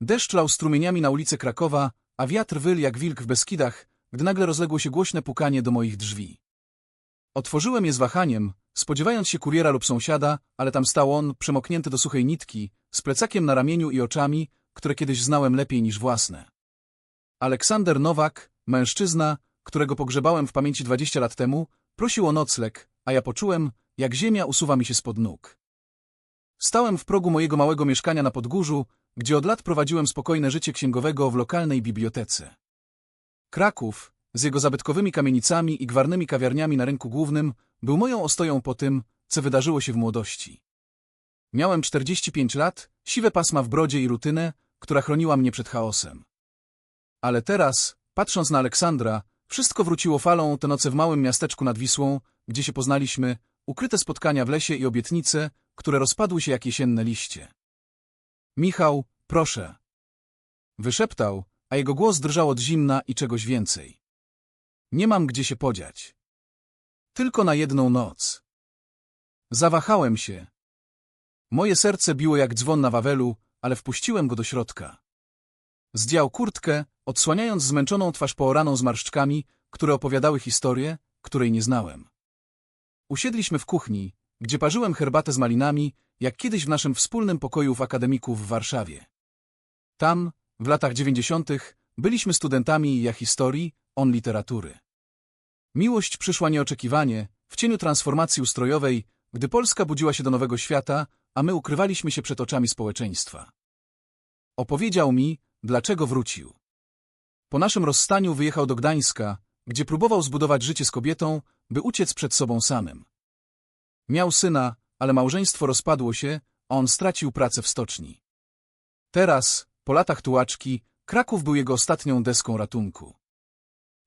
Deszcz lał strumieniami na ulicę Krakowa, a wiatr wyl jak wilk w Beskidach, gdy nagle rozległo się głośne pukanie do moich drzwi. Otworzyłem je z wahaniem, spodziewając się kuriera lub sąsiada, ale tam stał on, przemoknięty do suchej nitki, z plecakiem na ramieniu i oczami, które kiedyś znałem lepiej niż własne. Aleksander Nowak, mężczyzna, którego pogrzebałem w pamięci 20 lat temu, prosił o nocleg, a ja poczułem, jak ziemia usuwa mi się spod nóg. Stałem w progu mojego małego mieszkania na Podgórzu, gdzie od lat prowadziłem spokojne życie księgowego w lokalnej bibliotece. Kraków, z jego zabytkowymi kamienicami i gwarnymi kawiarniami na rynku głównym, był moją ostoją po tym, co wydarzyło się w młodości. Miałem 45 lat, siwe pasma w brodzie i rutynę, która chroniła mnie przed chaosem. Ale teraz, patrząc na Aleksandra, wszystko wróciło falą te noce w małym miasteczku nad Wisłą, gdzie się poznaliśmy, ukryte spotkania w lesie i obietnice, które rozpadły się jak jesienne liście. Michał, proszę. Wyszeptał, a jego głos drżał od zimna i czegoś więcej. Nie mam gdzie się podziać. Tylko na jedną noc. Zawahałem się. Moje serce biło jak dzwon na Wawelu, ale wpuściłem go do środka. Zdjął kurtkę, odsłaniając zmęczoną twarz pooraną zmarszczkami, które opowiadały historię, której nie znałem. Usiedliśmy w kuchni, gdzie parzyłem herbatę z malinami, jak kiedyś w naszym wspólnym pokoju w akademiku w Warszawie. Tam, w latach dziewięćdziesiątych, byliśmy studentami ja historii, on literatury. Miłość przyszła nieoczekiwanie, w cieniu transformacji ustrojowej, gdy Polska budziła się do nowego świata, a my ukrywaliśmy się przed oczami społeczeństwa. Opowiedział mi, dlaczego wrócił. Po naszym rozstaniu wyjechał do Gdańska, gdzie próbował zbudować życie z kobietą, by uciec przed sobą samym. Miał syna, ale małżeństwo rozpadło się, on stracił pracę w stoczni. Teraz, po latach tułaczki, Kraków był jego ostatnią deską ratunku.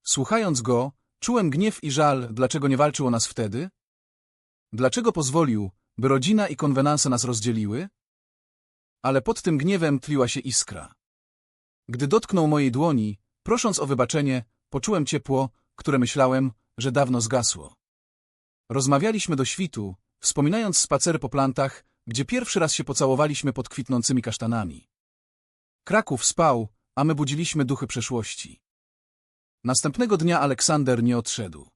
Słuchając go, czułem gniew i żal, dlaczego nie walczył o nas wtedy? Dlaczego pozwolił, by rodzina i konwenanse nas rozdzieliły? Ale pod tym gniewem tliła się iskra. Gdy dotknął mojej dłoni, prosząc o wybaczenie, poczułem ciepło, które myślałem, że dawno zgasło. Rozmawialiśmy do świtu, wspominając spacery po plantach, gdzie pierwszy raz się pocałowaliśmy pod kwitnącymi kasztanami. Kraków spał, a my budziliśmy duchy przeszłości. Następnego dnia Aleksander nie odszedł.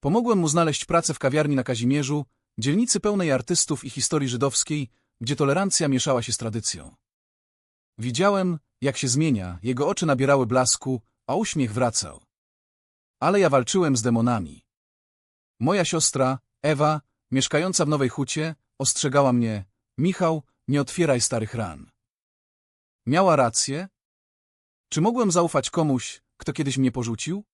Pomogłem mu znaleźć pracę w kawiarni na Kazimierzu, dzielnicy pełnej artystów i historii żydowskiej, gdzie tolerancja mieszała się z tradycją. Widziałem, jak się zmienia, jego oczy nabierały blasku, a uśmiech wracał. Ale ja walczyłem z demonami. Moja siostra, Ewa, mieszkająca w Nowej Hucie, ostrzegała mnie, Michał, nie otwieraj starych ran. Miała rację? Czy mogłem zaufać komuś, kto kiedyś mnie porzucił?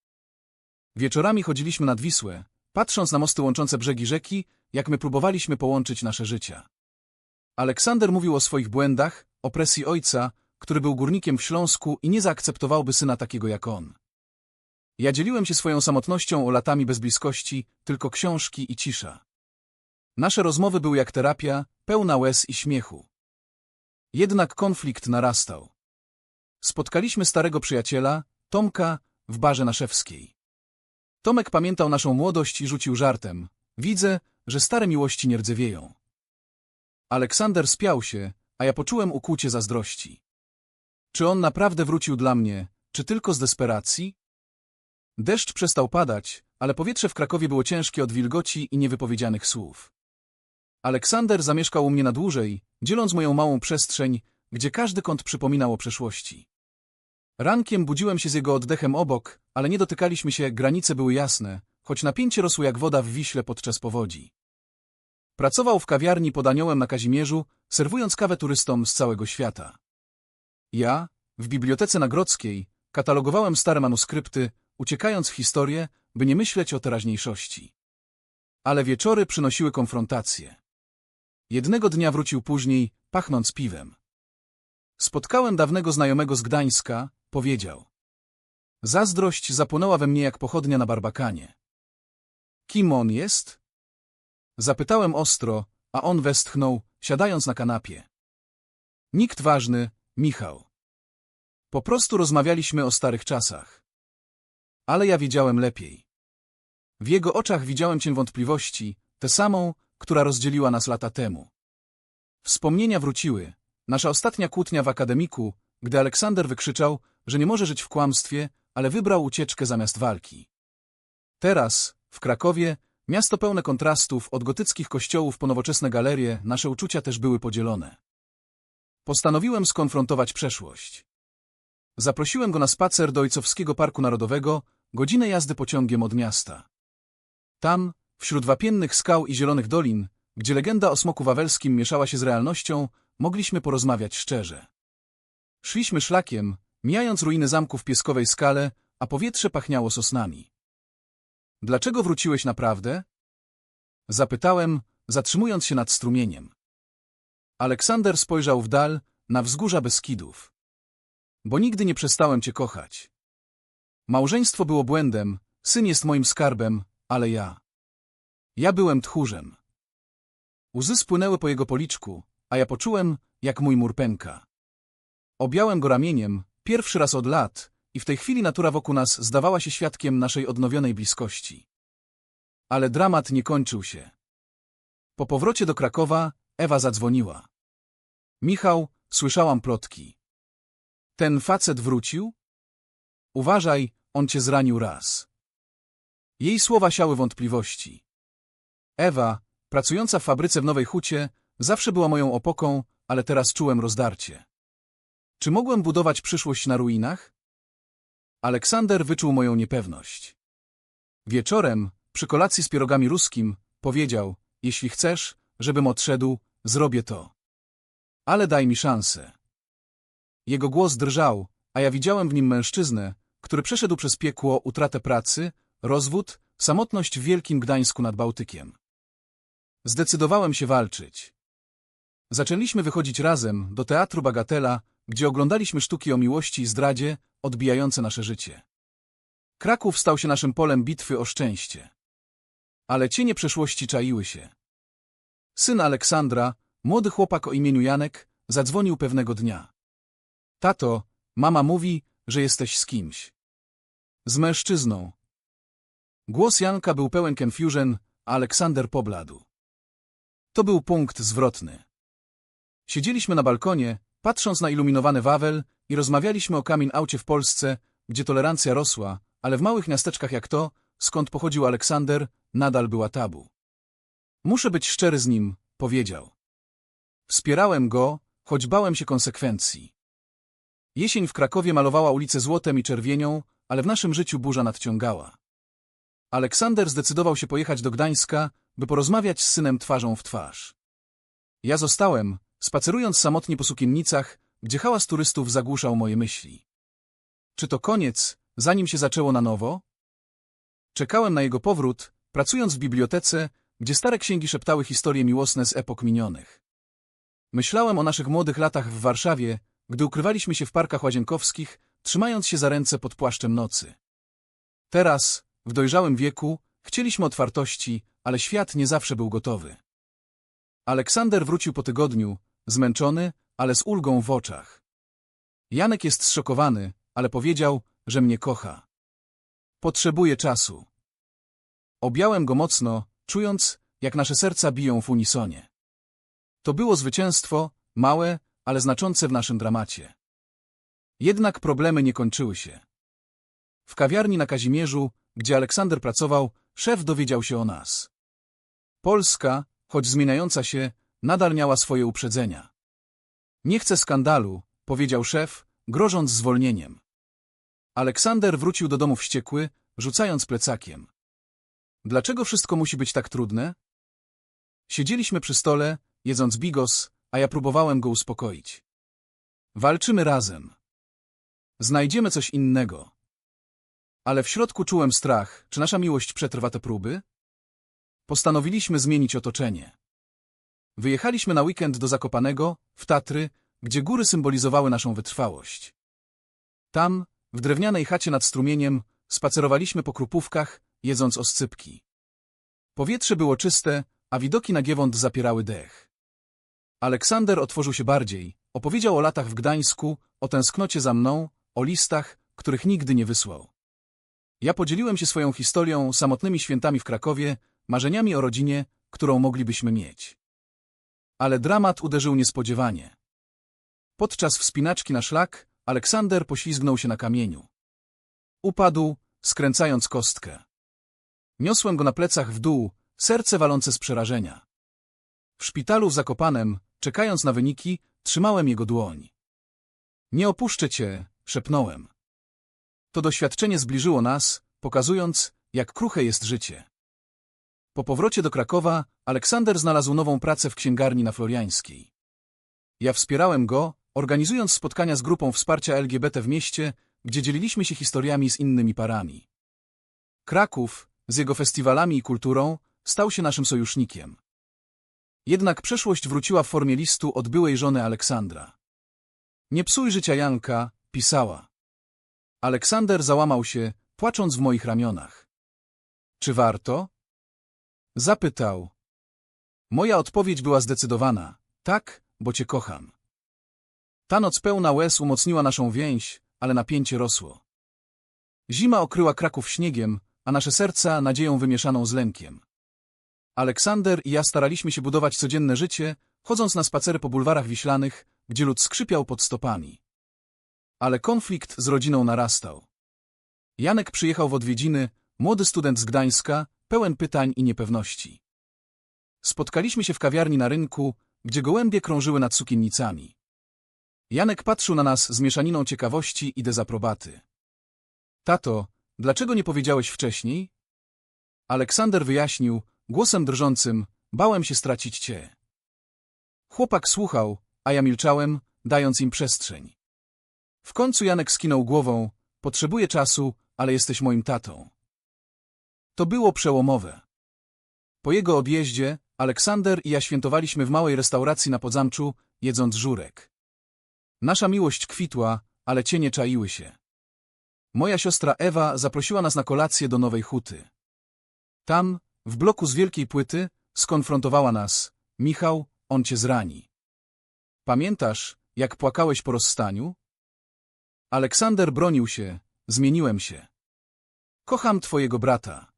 Wieczorami chodziliśmy nad Wisłę, patrząc na mosty łączące brzegi rzeki, jak my próbowaliśmy połączyć nasze życia. Aleksander mówił o swoich błędach, o presji ojca, który był górnikiem w Śląsku i nie zaakceptowałby syna takiego jak on. Ja dzieliłem się swoją samotnością o latami bez bliskości, tylko książki i cisza. Nasze rozmowy były jak terapia, pełna łez i śmiechu. Jednak konflikt narastał. Spotkaliśmy starego przyjaciela, Tomka, w barze naszewskiej. Tomek pamiętał naszą młodość i rzucił żartem. Widzę, że stare miłości nie rdzewieją. Aleksander spiał się, a ja poczułem ukłucie zazdrości. Czy on naprawdę wrócił dla mnie, czy tylko z desperacji? Deszcz przestał padać, ale powietrze w Krakowie było ciężkie od wilgoci i niewypowiedzianych słów. Aleksander zamieszkał u mnie na dłużej, dzieląc moją małą przestrzeń, gdzie każdy kąt przypominał o przeszłości. Rankiem budziłem się z jego oddechem obok, ale nie dotykaliśmy się, granice były jasne, choć napięcie rosło jak woda w Wiśle podczas powodzi. Pracował w kawiarni pod Aniołem na Kazimierzu, serwując kawę turystom z całego świata. Ja, w bibliotece nagrodzkiej, katalogowałem stare manuskrypty, uciekając w historię, by nie myśleć o teraźniejszości. Ale wieczory przynosiły konfrontację. Jednego dnia wrócił później, pachnąc piwem. Spotkałem dawnego znajomego z Gdańska, powiedział. Zazdrość zapłonęła we mnie jak pochodnia na barbakanie. Kim on jest? Zapytałem ostro, a on westchnął, siadając na kanapie. Nikt ważny, Michał. Po prostu rozmawialiśmy o starych czasach. Ale ja wiedziałem lepiej. W jego oczach widziałem cień wątpliwości, tę samą, która rozdzieliła nas lata temu. Wspomnienia wróciły, Nasza ostatnia kłótnia w akademiku, gdy Aleksander wykrzyczał, że nie może żyć w kłamstwie, ale wybrał ucieczkę zamiast walki. Teraz, w Krakowie, miasto pełne kontrastów, od gotyckich kościołów po nowoczesne galerie, nasze uczucia też były podzielone. Postanowiłem skonfrontować przeszłość. Zaprosiłem go na spacer do Ojcowskiego Parku Narodowego, godzinę jazdy pociągiem od miasta. Tam, wśród wapiennych skał i zielonych dolin, gdzie legenda o smoku wawelskim mieszała się z realnością, mogliśmy porozmawiać szczerze. Szliśmy szlakiem, mijając ruiny zamku w Pieskowej Skale, a powietrze pachniało sosnami. Dlaczego wróciłeś naprawdę? Zapytałem, zatrzymując się nad strumieniem. Aleksander spojrzał w dal, na wzgórza Beskidów. Bo nigdy nie przestałem cię kochać. Małżeństwo było błędem, syn jest moim skarbem, ale ja. Ja byłem tchórzem. Łzy spłynęły po jego policzku, a ja poczułem, jak mój mur pęka. Objąłem go ramieniem, pierwszy raz od lat, i w tej chwili natura wokół nas zdawała się świadkiem naszej odnowionej bliskości. Ale dramat nie kończył się. Po powrocie do Krakowa Ewa zadzwoniła. Michał, słyszałam plotki. Ten facet wrócił? Uważaj, on cię zranił raz. Jej słowa siały wątpliwości. Ewa, pracująca w fabryce w Nowej Hucie, zawsze była moją opoką, ale teraz czułem rozdarcie. Czy mogłem budować przyszłość na ruinach? Aleksander wyczuł moją niepewność. Wieczorem, przy kolacji z pierogami ruskim, powiedział, jeśli chcesz, żebym odszedł, zrobię to. Ale daj mi szansę. Jego głos drżał, a ja widziałem w nim mężczyznę, który przeszedł przez piekło utratę pracy, rozwód, samotność w Wielkim Gdańsku nad Bałtykiem. Zdecydowałem się walczyć. Zaczęliśmy wychodzić razem do teatru Bagatela, gdzie oglądaliśmy sztuki o miłości i zdradzie, odbijające nasze życie. Kraków stał się naszym polem bitwy o szczęście. Ale cienie przeszłości czaiły się. Syn Aleksandra, młody chłopak o imieniu Janek, zadzwonił pewnego dnia. Tato, mama mówi, że jesteś z kimś. Z mężczyzną. Głos Janka był pełen confusion, a Aleksander pobladł. To był punkt zwrotny. Siedzieliśmy na balkonie, patrząc na iluminowany Wawel i rozmawialiśmy o kamin aucie w Polsce, gdzie tolerancja rosła, ale w małych miasteczkach jak to, skąd pochodził Aleksander, nadal była tabu. Muszę być szczery z nim, powiedział. Wspierałem go, choć bałem się konsekwencji. Jesień w Krakowie malowała ulice złotem i czerwienią, ale w naszym życiu burza nadciągała. Aleksander zdecydował się pojechać do Gdańska, by porozmawiać z synem twarzą w twarz. Ja zostałem, spacerując samotnie po sukiennicach, gdzie hałas turystów zagłuszał moje myśli. Czy to koniec, zanim się zaczęło na nowo? Czekałem na jego powrót, pracując w bibliotece, gdzie stare księgi szeptały historie miłosne z epok minionych. Myślałem o naszych młodych latach w Warszawie, gdy ukrywaliśmy się w parkach łazienkowskich, trzymając się za ręce pod płaszczem nocy. Teraz, w dojrzałym wieku, chcieliśmy otwartości, ale świat nie zawsze był gotowy. Aleksander wrócił po tygodniu, zmęczony, ale z ulgą w oczach. Janek jest zszokowany, ale powiedział, że mnie kocha. Potrzebuje czasu. Objąłem go mocno, czując, jak nasze serca biją w unisonie. To było zwycięstwo, małe, ale znaczące w naszym dramacie. Jednak problemy nie kończyły się. W kawiarni na Kazimierzu, gdzie Aleksander pracował, szef dowiedział się o nas. Polska, choć zmieniająca się, nadal miała swoje uprzedzenia. Nie chcę skandalu, powiedział szef, grożąc zwolnieniem. Aleksander wrócił do domu wściekły, rzucając plecakiem. Dlaczego wszystko musi być tak trudne? Siedzieliśmy przy stole, jedząc bigos, a ja próbowałem go uspokoić. Walczymy razem. Znajdziemy coś innego. Ale w środku czułem strach, czy nasza miłość przetrwa te próby? Postanowiliśmy zmienić otoczenie. Wyjechaliśmy na weekend do Zakopanego, w Tatry, gdzie góry symbolizowały naszą wytrwałość. Tam, w drewnianej chacie nad strumieniem, spacerowaliśmy po krupówkach, jedząc oscypki. Powietrze było czyste, a widoki na Giewont zapierały dech. Aleksander otworzył się bardziej, opowiedział o latach w Gdańsku, o tęsknocie za mną, o listach, których nigdy nie wysłał. Ja podzieliłem się swoją historią, samotnymi świętami w Krakowie, marzeniami o rodzinie, którą moglibyśmy mieć. Ale dramat uderzył niespodziewanie. Podczas wspinaczki na szlak Aleksander poślizgnął się na kamieniu. Upadł, skręcając kostkę. Niosłem go na plecach w dół, serce walące z przerażenia. W szpitalu w Zakopanem, czekając na wyniki, trzymałem jego dłoń. Nie opuszczę cię, szepnąłem. To doświadczenie zbliżyło nas, pokazując, jak kruche jest życie. Po powrocie do Krakowa Aleksander znalazł nową pracę w księgarni na Floriańskiej. Ja wspierałem go, organizując spotkania z grupą wsparcia LGBT w mieście, gdzie dzieliliśmy się historiami z innymi parami. Kraków, z jego festiwalami i kulturą, stał się naszym sojusznikiem. Jednak przeszłość wróciła w formie listu od byłej żony Aleksandra. Nie psuj życia Janka, pisała. Aleksander załamał się, płacząc w moich ramionach. Czy warto? Zapytał. Moja odpowiedź była zdecydowana. Tak, bo cię kocham. Ta noc pełna łez umocniła naszą więź, ale napięcie rosło. Zima okryła Kraków śniegiem, a nasze serca nadzieją wymieszaną z lękiem. Aleksander i ja staraliśmy się budować codzienne życie, chodząc na spacery po bulwarach wiślanych, gdzie lud skrzypiał pod stopami. Ale konflikt z rodziną narastał. Janek przyjechał w odwiedziny, młody student z Gdańska, pełen pytań i niepewności. Spotkaliśmy się w kawiarni na rynku, gdzie gołębie krążyły nad sukiennicami. Janek patrzył na nas z mieszaniną ciekawości i dezaprobaty. Tato, dlaczego nie powiedziałeś wcześniej? Aleksander wyjaśnił, głosem drżącym, bałem się stracić cię. Chłopak słuchał, a ja milczałem, dając im przestrzeń. W końcu Janek skinął głową, potrzebuję czasu, ale jesteś moim tatą. To było przełomowe. Po jego odjeździe Aleksander i ja świętowaliśmy w małej restauracji na Podzamczu, jedząc żurek. Nasza miłość kwitła, ale cienie czaiły się. Moja siostra Ewa zaprosiła nas na kolację do Nowej Huty. Tam, w bloku z wielkiej płyty, skonfrontowała nas. Michał, on cię zrani. Pamiętasz, jak płakałeś po rozstaniu? Aleksander bronił się, zmieniłem się. Kocham twojego brata.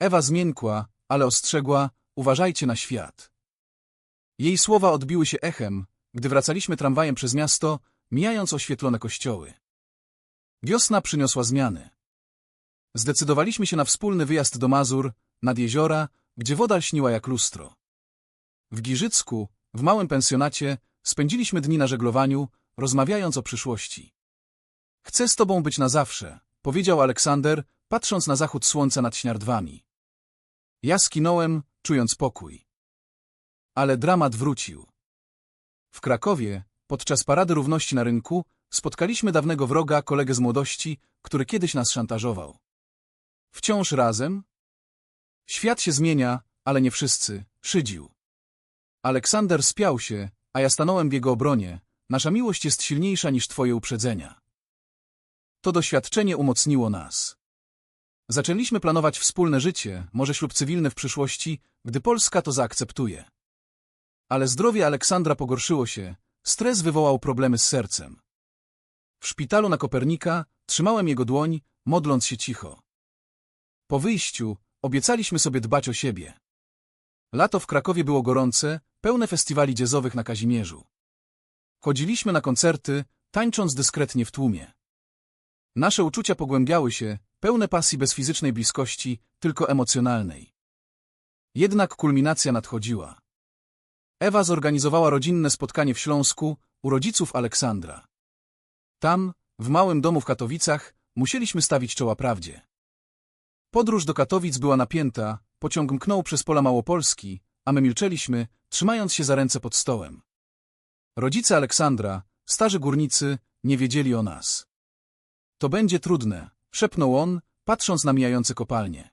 Ewa zmiękła, ale ostrzegła, uważajcie na świat. Jej słowa odbiły się echem, gdy wracaliśmy tramwajem przez miasto, mijając oświetlone kościoły. Wiosna przyniosła zmiany. Zdecydowaliśmy się na wspólny wyjazd do Mazur, nad jeziora, gdzie woda lśniła jak lustro. W Giżycku, w małym pensjonacie, spędziliśmy dni na żeglowaniu, rozmawiając o przyszłości. Chcę z tobą być na zawsze, powiedział Aleksander, patrząc na zachód słońca nad śniardwami. Ja skinąłem, czując pokój. Ale dramat wrócił. W Krakowie, podczas Parady Równości na rynku, spotkaliśmy dawnego wroga, kolegę z młodości, który kiedyś nas szantażował. Wciąż razem? Świat się zmienia, ale nie wszyscy, szydził. Aleksander spiał się, a ja stanąłem w jego obronie. Nasza miłość jest silniejsza niż twoje uprzedzenia. To doświadczenie umocniło nas. Zaczęliśmy planować wspólne życie, może ślub cywilny w przyszłości, gdy Polska to zaakceptuje. Ale zdrowie Aleksandra pogorszyło się, stres wywołał problemy z sercem. W szpitalu na Kopernika trzymałem jego dłoń, modląc się cicho. Po wyjściu obiecaliśmy sobie dbać o siebie. Lato w Krakowie było gorące, pełne festiwali jazzowych na Kazimierzu. Chodziliśmy na koncerty, tańcząc dyskretnie w tłumie. Nasze uczucia pogłębiały się, pełne pasji bez fizycznej bliskości, tylko emocjonalnej. Jednak kulminacja nadchodziła. Ewa zorganizowała rodzinne spotkanie w Śląsku u rodziców Aleksandra. Tam, w małym domu w Katowicach, musieliśmy stawić czoła prawdzie. Podróż do Katowic była napięta, pociąg mknął przez pola Małopolski, a my milczeliśmy, trzymając się za ręce pod stołem. Rodzice Aleksandra, starzy górnicy, nie wiedzieli o nas. To będzie trudne, szepnął on, patrząc na mijające kopalnie.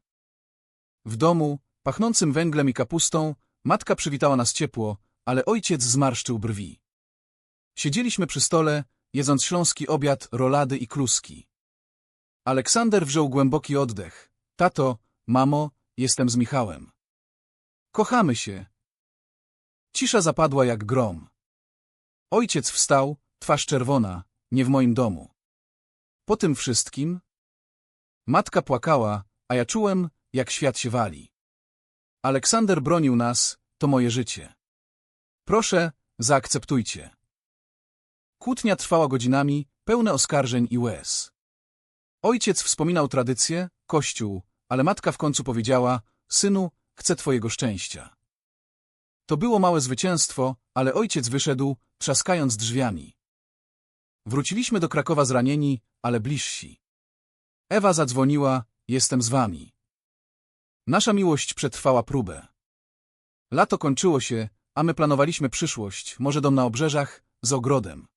W domu, pachnącym węglem i kapustą, matka przywitała nas ciepło, ale ojciec zmarszczył brwi. Siedzieliśmy przy stole, jedząc śląski obiad, rolady i kluski. Aleksander wziął głęboki oddech. Tato, mamo, jestem z Michałem. Kochamy się. Cisza zapadła jak grom. Ojciec wstał, twarz czerwona, nie w moim domu. Po tym wszystkim matka płakała, a ja czułem, jak świat się wali. Aleksander bronił nas, to moje życie. Proszę, zaakceptujcie. Kłótnia trwała godzinami, pełne oskarżeń i łez. Ojciec wspominał tradycję, kościół, ale matka w końcu powiedziała, synu, chcę twojego szczęścia. To było małe zwycięstwo, ale ojciec wyszedł, trzaskając drzwiami. Wróciliśmy do Krakowa zranieni, ale bliżsi. Ewa zadzwoniła, jestem z wami. Nasza miłość przetrwała próbę. Lato kończyło się, a my planowaliśmy przyszłość, może dom na obrzeżach, z ogrodem.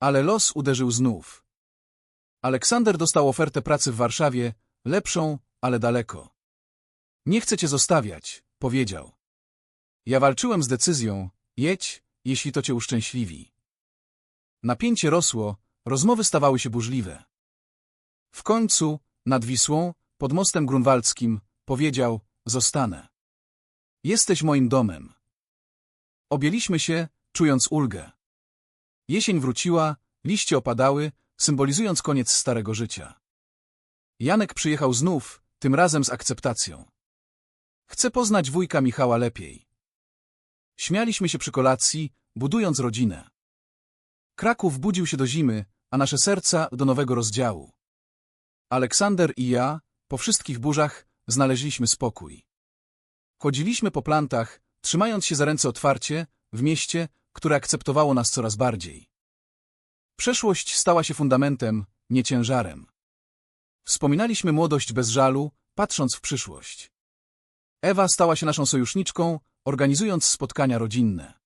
Ale los uderzył znów. Aleksander dostał ofertę pracy w Warszawie, lepszą, ale daleko. Nie chcę cię zostawiać, powiedział. Ja walczyłem z decyzją, jedź, jeśli to cię uszczęśliwi. Napięcie rosło, rozmowy stawały się burzliwe. W końcu, nad Wisłą, pod mostem grunwaldzkim, powiedział, zostanę. Jesteś moim domem. Objęliśmy się, czując ulgę. Jesień wróciła, liście opadały, symbolizując koniec starego życia. Janek przyjechał znów, tym razem z akceptacją. Chcę poznać wujka Michała lepiej. Śmialiśmy się przy kolacji, budując rodzinę. Kraków budził się do zimy, a nasze serca do nowego rozdziału. Aleksander i ja, po wszystkich burzach, znaleźliśmy spokój. Chodziliśmy po plantach, trzymając się za ręce otwarcie, w mieście, które akceptowało nas coraz bardziej. Przeszłość stała się fundamentem, nie ciężarem. Wspominaliśmy młodość bez żalu, patrząc w przyszłość. Ewa stała się naszą sojuszniczką, organizując spotkania rodzinne.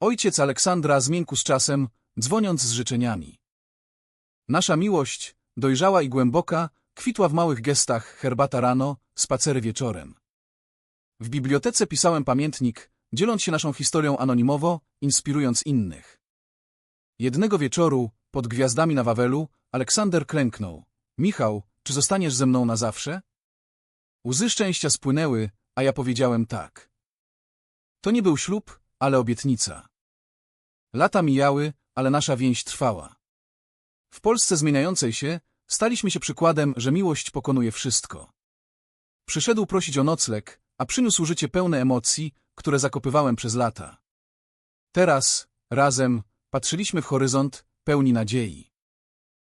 Ojciec Aleksandra zmiękł z czasem, dzwoniąc z życzeniami. Nasza miłość, dojrzała i głęboka, kwitła w małych gestach herbata rano, spacery wieczorem. W bibliotece pisałem pamiętnik, dzieląc się naszą historią anonimowo, inspirując innych. Jednego wieczoru, pod gwiazdami na Wawelu, Aleksander klęknął. Michał, czy zostaniesz ze mną na zawsze? Łzy szczęścia spłynęły, a ja powiedziałem tak. To nie był ślub, ale obietnica. Lata mijały, ale nasza więź trwała. W Polsce zmieniającej się, staliśmy się przykładem, że miłość pokonuje wszystko. Przyszedł prosić o nocleg, a przyniósł życie pełne emocji, które zakopywałem przez lata. Teraz, razem, patrzyliśmy w horyzont, pełni nadziei.